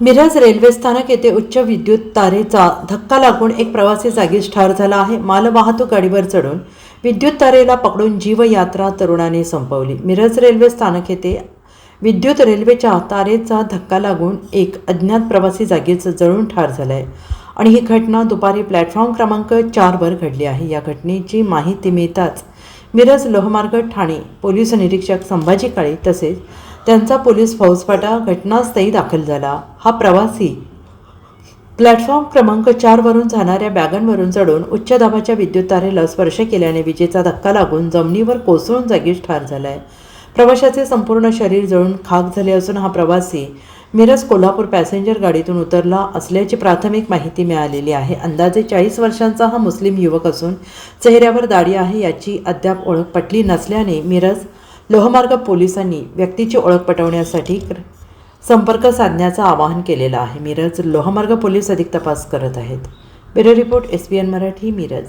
Miraj railway स्थानक येथे उच्च विद्युत तारेचा धक्का लागून एक प्रवासी जागीच ठार झाला आहे. मालवाहतूक गाडीवर चढून विद्युत तारेला पकडून जीवयात्रा तरुणाने संपवली. मिरज रेल्वे स्थानक येथे विद्युत रेल्वेच्या तारेचा धक्का लागून एक अज्ञात प्रवासी जागीच जळून ठार झाला आहे आणि ही घटना दुपारी प्लॅटफॉर्म क्रमांक चारवर घडली आहे. या घटनेची माहिती मिळताच मिरज लोहमार्ग ठाणे पोलीस निरीक्षक संभाजी काळे तसेच त्यांचा पोलीस फौजफाटा घटनास्थळी दाखल झाला. हा प्रवासी प्लॅटफॉर्म क्रमांक चारवरून जाणाऱ्या बॅगांवरून चढून उच्च दाबाच्या विद्युत तारेला स्पर्श केल्याने विजेचा धक्का लागून जमिनीवर कोसळून जागीच ठार झालाय. प्रवाशाचे संपूर्ण शरीर जळून खाक झाले असून हा प्रवासी मिरज कोल्हापूर पॅसेंजर गाडीतून उतरला असल्याची प्राथमिक माहिती मिळालेली आहे. अंदाजे चाळीस वर्षांचा हा मुस्लिम युवक असून चेहऱ्यावर दाढी आहे याची अद्याप ओळख पटली नसल्याने मिरज लोहमार्ग पोलिसांनी व्यक्तीची ओळख पटवण्यासाठी क्र- संपर्क साधण्याचं आवाहन केलेलं आहे. मिरज लोहमार्ग पोलीस अधिक तपास करत आहेत. Bureau report S B N Marathi Miraj.